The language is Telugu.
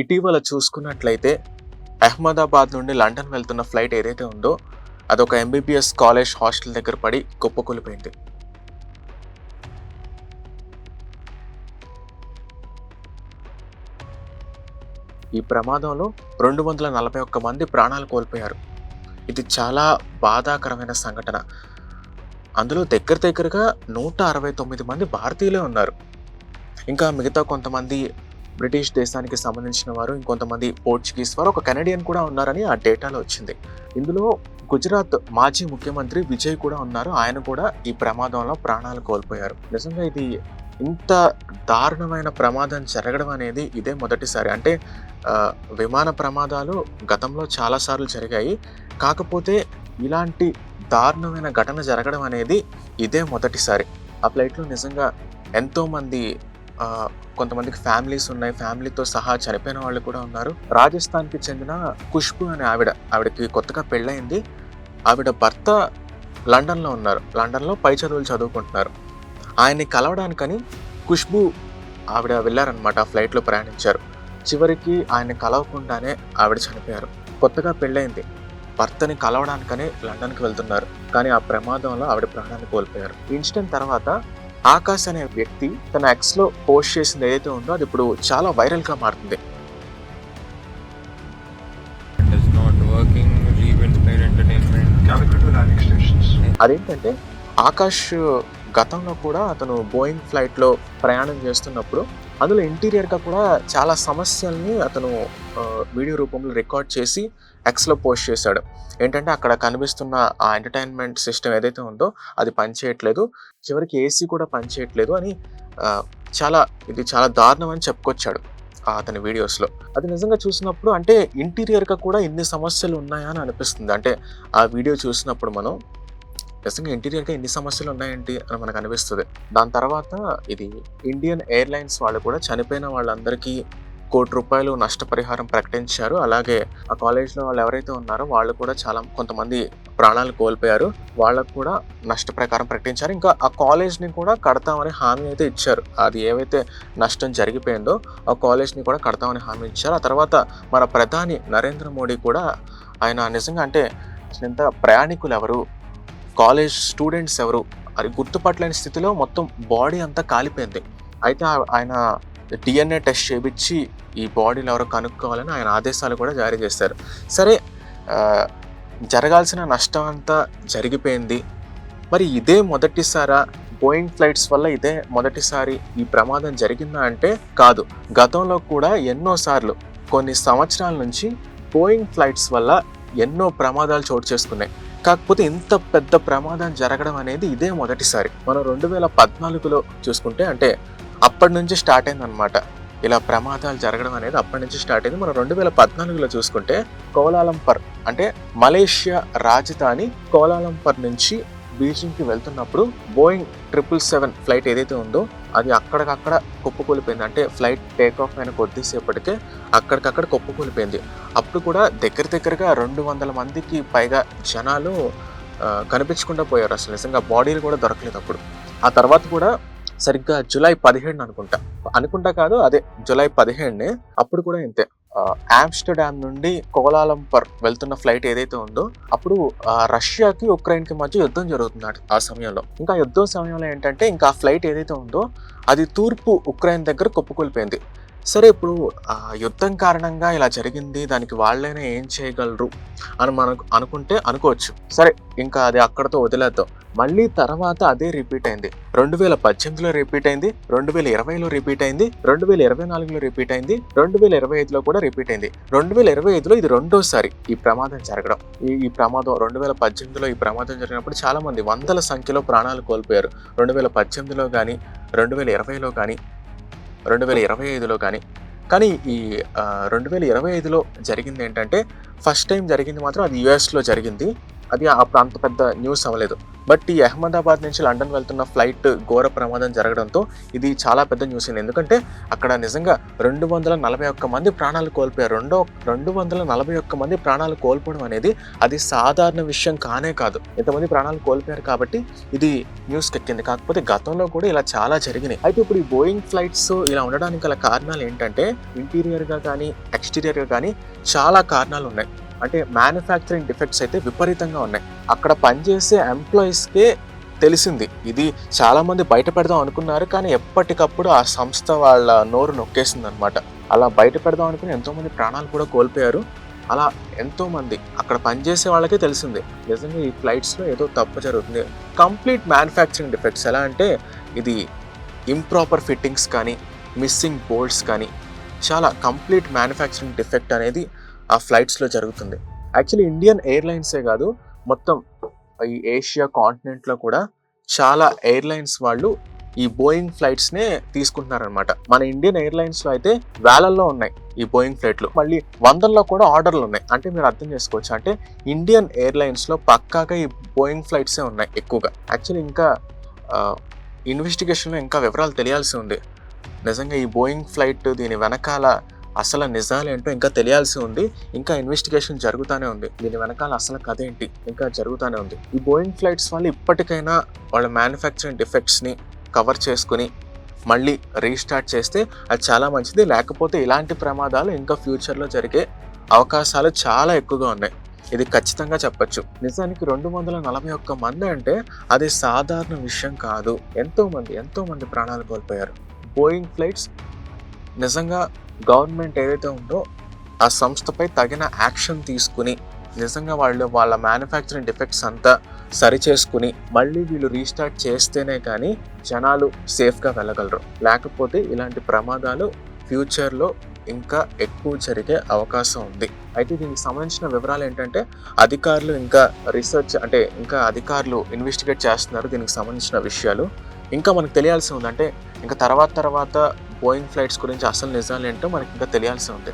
ఇటీవల చూసుకున్నట్లయితే అహ్మదాబాద్ నుండి లండన్ వెళ్తున్న ఫ్లైట్ ఏదైతే ఉందో అదొక ఎంబీబీఎస్ కాలేజ్ హాస్టల్ దగ్గర పడి కుప్పకూలిపోయింది. ఈ ప్రమాదంలో రెండు వందల నలభై ఒక్క మంది ప్రాణాలు కోల్పోయారు. ఇది చాలా బాధాకరమైన సంఘటన. అందులో దగ్గర దగ్గరగా నూట అరవై తొమ్మిది మంది భారతీయులే ఉన్నారు. ఇంకా మిగతా కొంతమంది బ్రిటిష్ దేశానికి సంబంధించిన వారు ఇంకొంతమంది పోర్చుగీస్ వారు ఒక కెనడియన్ కూడా ఉన్నారని ఆ డేటాలో వచ్చింది. ఇందులో గుజరాత్ మాజీ ముఖ్యమంత్రి విజయ్ కూడా ఉన్నారు. ఆయన కూడా ఈ ప్రమాదంలో ప్రాణాలు కోల్పోయారు. నిజంగా ఇది ఇంత దారుణమైన ప్రమాదం జరగడం అనేది ఇదే మొదటిసారి. అంటే విమాన ప్రమాదాలు గతంలో చాలాసార్లు జరిగాయి. కాకపోతే ఇలాంటి దారుణమైన ఘటన జరగడం అనేది ఇదే మొదటిసారి. ఆ ఫ్లైట్లో నిజంగా ఎంతోమంది కొంతమందికి ఫ్యామిలీస్ ఉన్నాయి. ఫ్యామిలీతో సహా చనిపోయిన వాళ్ళు కూడా ఉన్నారు. రాజస్థాన్కి చెందిన ఖుష్బు అనే ఆవిడ ఆవిడకి కొత్తగా పెళ్ళయింది. ఆవిడ భర్త లండన్లో ఉన్నారు. లండన్లో పై చదువులు చదువుకుంటున్నారు. ఆయన్ని కలవడానికని ఖుష్బు ఆవిడ వెళ్ళారనమాట ఆ ఫ్లైట్లో ప్రయాణించారు. చివరికి ఆయన్ని కలవకుండానే ఆవిడ చనిపోయారు. కొత్తగా పెళ్ళయింది. భర్తని కలవడానికని లండన్కి వెళ్తున్నారు. కానీ ఆ ప్రమాదంలో ఆవిడ ప్రాణాన్ని కోల్పోయారు. ఇన్సిడెంట్ తర్వాత ఆకాశ్ అనే వ్యక్తి తన ఎక్స్లో పోస్ట్ చేసింది ఏదైతే ఉందో అది ఇప్పుడు చాలా వైరల్గా మారుతుంది. అదేంటంటే ఆకాష్ గతంలో కూడా అతను బోయింగ్ ఫ్లైట్లో ప్రయాణం చేస్తున్నప్పుడు అందులో ఇంటీరియర్గా కూడా చాలా సమస్యల్ని అతను వీడియో రూపంలో రికార్డ్ చేసి ఎక్స్లో పోస్ట్ చేశాడు. ఏంటంటే అక్కడ కనిపిస్తున్న ఆ ఎంటర్టైన్మెంట్ సిస్టమ్ ఏదైతే ఉందో అది పనిచేయట్లేదు. చివరికి ఏసీ కూడా పనిచేయట్లేదు అని చాలా ఇది చాలా దారుణం అని చెప్పుకొచ్చాడు ఆ అతని వీడియోస్లో. అది నిజంగా చూసినప్పుడు అంటే ఇంటీరియర్గా కూడా ఇన్ని సమస్యలు ఉన్నాయా అని అనిపిస్తుంది. అంటే ఆ వీడియో చూసినప్పుడు మనం నిజంగా ఇంటీరియర్గా ఎన్ని సమస్యలు ఉన్నాయండి అని మనకు అనిపిస్తుంది. దాని తర్వాత ఇది ఇండియన్ ఎయిర్లైన్స్ వాళ్ళు కూడా చనిపోయిన వాళ్ళందరికీ కోటి రూపాయలు నష్టపరిహారం ప్రకటించారు. అలాగే ఆ కాలేజ్లో వాళ్ళు ఎవరైతే ఉన్నారో వాళ్ళు కూడా చాలా కొంతమంది ప్రాణాలు కోల్పోయారు. వాళ్ళకు కూడా నష్ట ప్రకారం ప్రకటించారు. ఇంకా ఆ కాలేజ్ని కూడా కడతామని హామీ అయితే ఇచ్చారు. అది ఏవైతే నష్టం జరిగిపోయిందో ఆ కాలేజ్ని కూడా కడతామని హామీ ఇచ్చారు. ఆ తర్వాత మన ప్రధాని నరేంద్ర మోడీ కూడా ఆయన నిజంగా అంటే ఇంత ఎంత ప్రయాణికులు ఎవరు? కాలేజ్ స్టూడెంట్స్ ఎవరు? అది గుర్తుపట్టలేని స్థితిలో మొత్తం బాడీ అంతా కాలిపోయింది. అయితే ఆయన డిఎన్ఏ టెస్ట్ చేయించి ఈ బాడీలు ఎవరో కనుక్కోవాలని ఆయన ఆదేశాలు కూడా జారీ చేశారు. సరే జరగాల్సిన నష్టం అంతా జరిగిపోయింది. మరి ఇదే మొదటిసారా? బోయింగ్ ఫ్లైట్స్ వల్ల ఇదే మొదటిసారి ఈ ప్రమాదం జరిగిందా అంటే కాదు. గతంలో కూడా ఎన్నోసార్లు కొన్ని సంవత్సరాల నుంచి బోయింగ్ ఫ్లైట్స్ వల్ల ఎన్నో ప్రమాదాలు చోటు చేసుకున్నాయి. కాకపోతే ఇంత పెద్ద ప్రమాదం జరగడం అనేది ఇదే మొదటిసారి. మనం రెండు వేల పద్నాలుగులో చూసుకుంటే అంటే అప్పటి నుంచి స్టార్ట్ అయిందనమాట ఇలా ప్రమాదాలు జరగడం అనేది అప్పటి నుంచి స్టార్ట్ అయింది. మనం రెండు వేల పద్నాలుగులో చూసుకుంటే కోలాలంపర్ అంటే మలేషియా రాజధాని కోలాలంపర్ నుంచి బీజింగ్కి వెళ్తున్నప్పుడు బోయింగ్ ట్రిపుల్ సెవెన్ ఫ్లైట్ ఏదైతే ఉందో అది అక్కడికక్కడ కుప్పకూలిపోయింది. అంటే ఫ్లైట్ టేక్ ఆఫ్ అయిన కొద్దిసేపటికే అక్కడికక్కడ కుప్పకూలిపోయింది. అప్పుడు కూడా దగ్గర దగ్గరగా రెండు వందల మందికి పైగా జనాలు కనిపించకుండా పోయారు అసలు. నిజంగా బాడీలు కూడా దొరకలేదు అప్పుడు. ఆ తర్వాత కూడా సరిగ్గా జూలై పదిహేడున అనుకుంటా. అనుకుంటా కాదు అదే జూలై పదిహేడునే. అప్పుడు కూడా ఇంతే. ఆమ్స్టర్డామ్ నుండి కోలాలంపర్ వెళ్తున్న ఫ్లైట్ ఏదైతే ఉందో అప్పుడు రష్యాకి ఉక్రెయిన్కి మధ్య యుద్ధం జరుగుతున్నాడు ఆ సమయంలో. ఇంకా యుద్ధం సమయంలో ఏంటంటే ఇంకా ఆ ఫ్లైట్ ఏదైతే ఉందో అది తూర్పు ఉక్రెయిన్ దగ్గర కొప్పుకొలిపోయింది. సరే ఇప్పుడు ఆ యుద్ధం కారణంగా ఇలా జరిగింది దానికి వాళ్ళైనా ఏం చేయగలరు అని మనం అనుకుంటే అనుకోవచ్చు. సరే ఇంకా అది అక్కడతో వదిలేద్దాం. మళ్ళీ తర్వాత అదే రిపీట్ అయింది. రెండు వేల పద్దెనిమిదిలో రిపీట్ అయింది రెండు వేల ఇరవైలో రిపీట్ అయింది రెండు వేల ఇరవై నాలుగులో రిపీట్ అయింది రెండు వేల ఇరవై ఐదులో కూడా రిపీట్ అయింది. రెండు వేల ఇరవై ఐదులో ఇది రెండోసారి ఈ ప్రమాదం జరగడం. ఈ ఈ ప్రమాదం రెండు వేల పద్దెనిమిదిలో ఈ ప్రమాదం జరిగినప్పుడు చాలామంది వందల సంఖ్యలో ప్రాణాలు కోల్పోయారు. రెండు వేల పద్దెనిమిదిలో కానీ రెండు వేల ఇరవైలో కానీ రెండు వేల ఇరవై ఐదులో కానీ కానీ ఈ రెండు వేల ఇరవై ఐదులో జరిగింది ఏంటంటే ఫస్ట్ టైం జరిగింది మాత్రం అది యుఎస్లో జరిగింది. అది అప్పుడు అంత పెద్ద న్యూస్ అవ్వలేదు. బట్ ఈ అహ్మదాబాద్ నుంచి లండన్ వెళ్తున్న ఫ్లైట్ ఘోర ప్రమాదం జరగడంతో ఇది చాలా పెద్ద న్యూస్ అయింది. ఎందుకంటే అక్కడ నిజంగా రెండు వందల నలభై ఒక్క మంది ప్రాణాలు కోల్పోయారు. రెండో రెండు వందల నలభై ఒక్క మంది ప్రాణాలు కోల్పోవడం అనేది అది సాధారణ విషయం కానే కాదు. ఎంతమంది ప్రాణాలు కోల్పోయారు కాబట్టి ఇది న్యూస్ ఎక్కింది కాకపోతే గతంలో కూడా ఇలా చాలా జరిగినాయి. అయితే ఇప్పుడు ఈ బోయింగ్ ఫ్లైట్స్ ఇలా ఉండడానికి గల కారణాలు ఏంటంటే ఇంటీరియర్గా కానీ ఎక్స్టీరియర్గా కానీ చాలా కారణాలు ఉన్నాయి. అంటే మ్యానుఫ్యాక్చరింగ్ డిఫెక్ట్స్ అయితే విపరీతంగా ఉన్నాయి. అక్కడ పనిచేసే ఎంప్లాయీస్కే తెలిసింది. ఇది చాలామంది బయట పెడదాం అనుకున్నారు కానీ ఎప్పటికప్పుడు ఆ సంస్థ వాళ్ళ నోరు నొక్కేసింది అనమాట అలా బయట పెడదాం అనుకుని ఎంతోమంది ప్రాణాలు కూడా కోల్పోయారు. అలా ఎంతోమంది అక్కడ పనిచేసే వాళ్ళకే తెలిసింది. నిజంగా ఈ ఫ్లైట్స్లో ఏదో తప్పు జరుగుతుంది. కంప్లీట్ మ్యానుఫ్యాక్చరింగ్ డిఫెక్ట్స్ ఎలా అంటే ఇది ఇంప్రాపర్ ఫిట్టింగ్స్ కానీ మిస్సింగ్ బోల్ట్స్ కానీ చాలా కంప్లీట్ మ్యానుఫ్యాక్చరింగ్ డిఫెక్ట్ అనేది ఆ ఫ్లైట్స్లో జరుగుతుంది. యాక్చువల్లీ ఇండియన్ ఎయిర్లైన్సే కాదు మొత్తం ఈ ఏషియా కాంటినెంట్లో కూడా చాలా ఎయిర్లైన్స్ వాళ్ళు ఈ బోయింగ్ ఫ్లైట్స్నే తీసుకుంటున్నారనమాట మన ఇండియన్ ఎయిర్లైన్స్లో అయితే వేలల్లో ఉన్నాయి ఈ బోయింగ్ ఫ్లైట్లు మళ్ళీ వందల్లో కూడా ఆర్డర్లు ఉన్నాయి. అంటే మీరు అర్థం చేసుకోవచ్చు. అంటే ఇండియన్ ఎయిర్లైన్స్లో పక్కాగా ఈ బోయింగ్ ఫ్లైట్సే ఉన్నాయి ఎక్కువగా. యాక్చువల్లీ ఇంకా ఇన్వెస్టిగేషన్లో ఇంకా వివరాలు తెలియాల్సి ఉంది. నిజంగా ఈ బోయింగ్ ఫ్లైట్ దీని వెనకాల అసలు నిజాలు ఏంటో ఇంకా తెలియాల్సి ఉంది. ఇంకా ఇన్వెస్టిగేషన్ జరుగుతూనే ఉంది. దీని వెనకాల అసలు కథ ఏంటి? ఇంకా జరుగుతూనే ఉంది. ఈ బోయింగ్ ఫ్లైట్స్ వాళ్ళు ఇప్పటికైనా వాళ్ళ మ్యానుఫ్యాక్చరింగ్ డిఫెక్ట్స్ని కవర్ చేసుకుని మళ్ళీ రీస్టార్ట్ చేస్తే అది చాలా మంచిది. లేకపోతే ఇలాంటి ప్రమాదాలు ఇంకా ఫ్యూచర్లో జరిగే అవకాశాలు చాలా ఎక్కువగా ఉన్నాయి. ఇది ఖచ్చితంగా చెప్పచ్చు. నిజానికి రెండు వందల నలభై ఒక్క మంది అంటే అది సాధారణ విషయం కాదు. ఎంతోమంది ఎంతోమంది ప్రాణాలు కోల్పోయారు. బోయింగ్ ఫ్లైట్స్ నిజంగా గవర్నమెంట్ ఏదైతే ఉందో ఆ సంస్థపై తగిన యాక్షన్ తీసుకుని నిజంగా వాళ్ళు వాళ్ళ మ్యానుఫ్యాక్చరింగ్ డిఫెక్ట్స్ అంతా సరి చేసుకుని మళ్ళీ వీళ్ళు రీస్టార్ట్ చేస్తేనే కానీ జనాలు సేఫ్గా వెళ్ళగలరు. లేకపోతే ఇలాంటి ప్రమాదాలు ఫ్యూచర్లో ఇంకా ఎక్కువ జరిగే అవకాశం ఉంది. అయితే దీనికి సంబంధించిన వివరాలు ఏంటంటే అధికారులు ఇంకా రీసెర్చ్ అంటే ఇంకా అధికారులు ఇన్వెస్టిగేట్ చేస్తున్నారు దీనికి సంబంధించిన విషయాలు. ఇంకా మనకు తెలియాల్సి ఉందంటే ఇంకా తర్వాత తర్వాత బోయింగ్ ఫ్లైట్స్ గురించి అసలు నిజాలు ఏంటో మనకి ఇంకా తెలియాల్సి ఉంది.